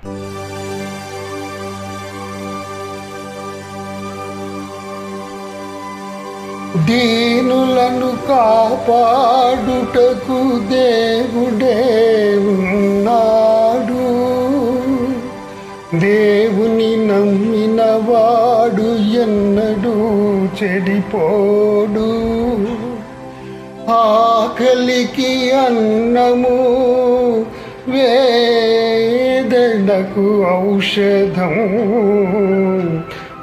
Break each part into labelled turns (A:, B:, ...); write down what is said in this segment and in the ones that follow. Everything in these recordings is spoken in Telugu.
A: దీనులను కాపాడుటకు దేవుడే ఉన్నాడు. దేవుని నమ్మిన వాడు ఎన్నడూ చెడిపోడు. ఆకలికి అన్నము వే వేదనకు ఔషధం.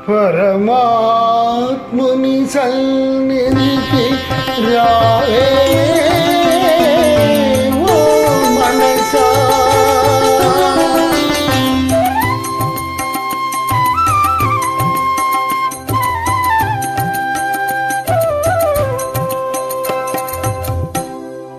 A: పరమాత్ముని సన్నిధికి రాయే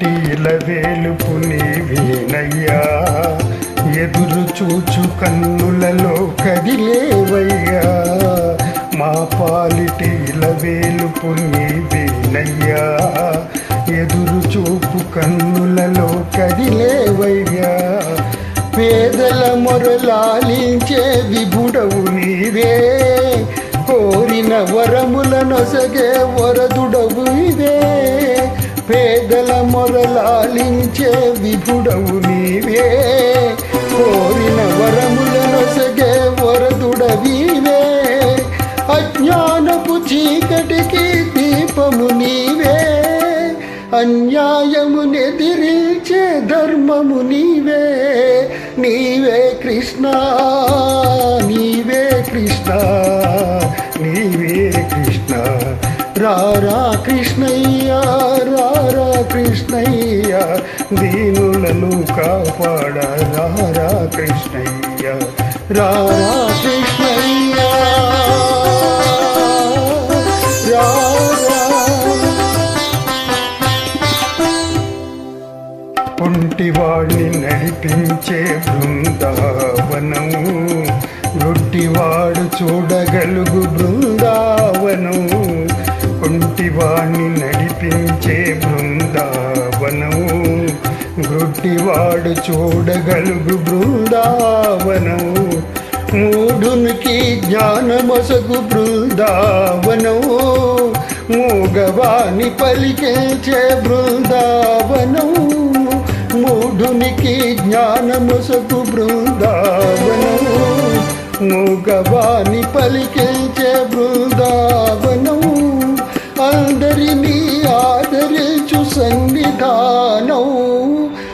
A: పాలిటీల వేలుపు నీవేనయ్యా. ఎదురు చూచు కన్నులలో కదిలేవయ్యా. మా పాలిటీల వేలుపు నీవేనయ్యా. ఎదురు చూపు కన్నులలో కదిలేవయ్యా. పేదల మొరలాలించే విభుడవు నీవే. కోరిన వరముల నొసగే వరదుడవు ఇదే పేదల మొరలాలించే విధుడవు నీవే. కోరిన వరముల నొసగే వరదుడవీవే అజ్ఞానపు చీకటికి దీపము నీవే. అన్యాయము నెదిరించే ధర్మము నీవే. నీవే కృష్ణ నీవే కృష్ణ నీవే కృష్ణ. రారా కృష్ణయ్య రారా కృష్ణయ్య దీనులను కాపాడ రారా కృష్ణయ్య రారా కృష్ణయ్య. రారా ఒంటివాణ్ణి నడిపించే బృందావనం రొట్టివాడు చూడగలుగు బృందావనం ఒంటివాణ్ణి నడిపించే బృందావనము. గ్రుడ్డివాడు చూడగలుగు బృందావనము. మూఢునికి జ్ఞానమసగు బృందావనము. మూగవాణి పలికించే బృందావనము. మూఢునికి జ్ఞానమసగు బృందావనము. మూగవాణి పలికించే బృందావనం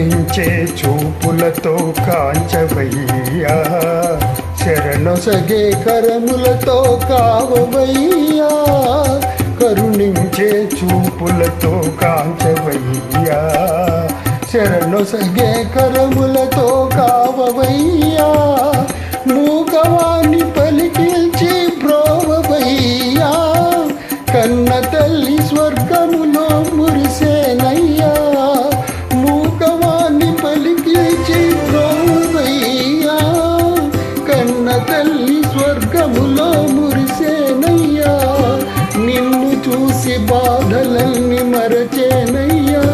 A: కరుణించే చూపులతో కాంచవయ్యా. శరణొసగే కరములతో కావవయ్యా. కరుణించే చూపులతో కాంచవయ్యా. శరణొసగే కరములతో కావవయ్యా. మూగవాణి పలికిల్చి బ్రోవవయ్యా కన్నత ఈ స్వర్గములో మురిసేనయ్యా. నిన్ను చూసి బాధలన్నీ మరచేనయ్యా.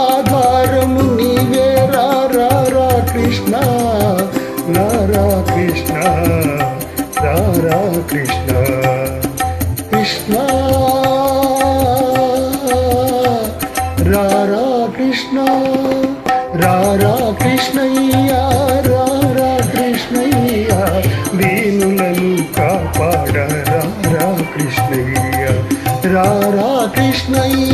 A: ఆధారము నీవే రారా కృష్ణ. నారా కృష్ణ. రారా కృష్ణ. కృష్ణ. రారా కృష్ణ. రారా కృష్ణయ్యా రా Krishna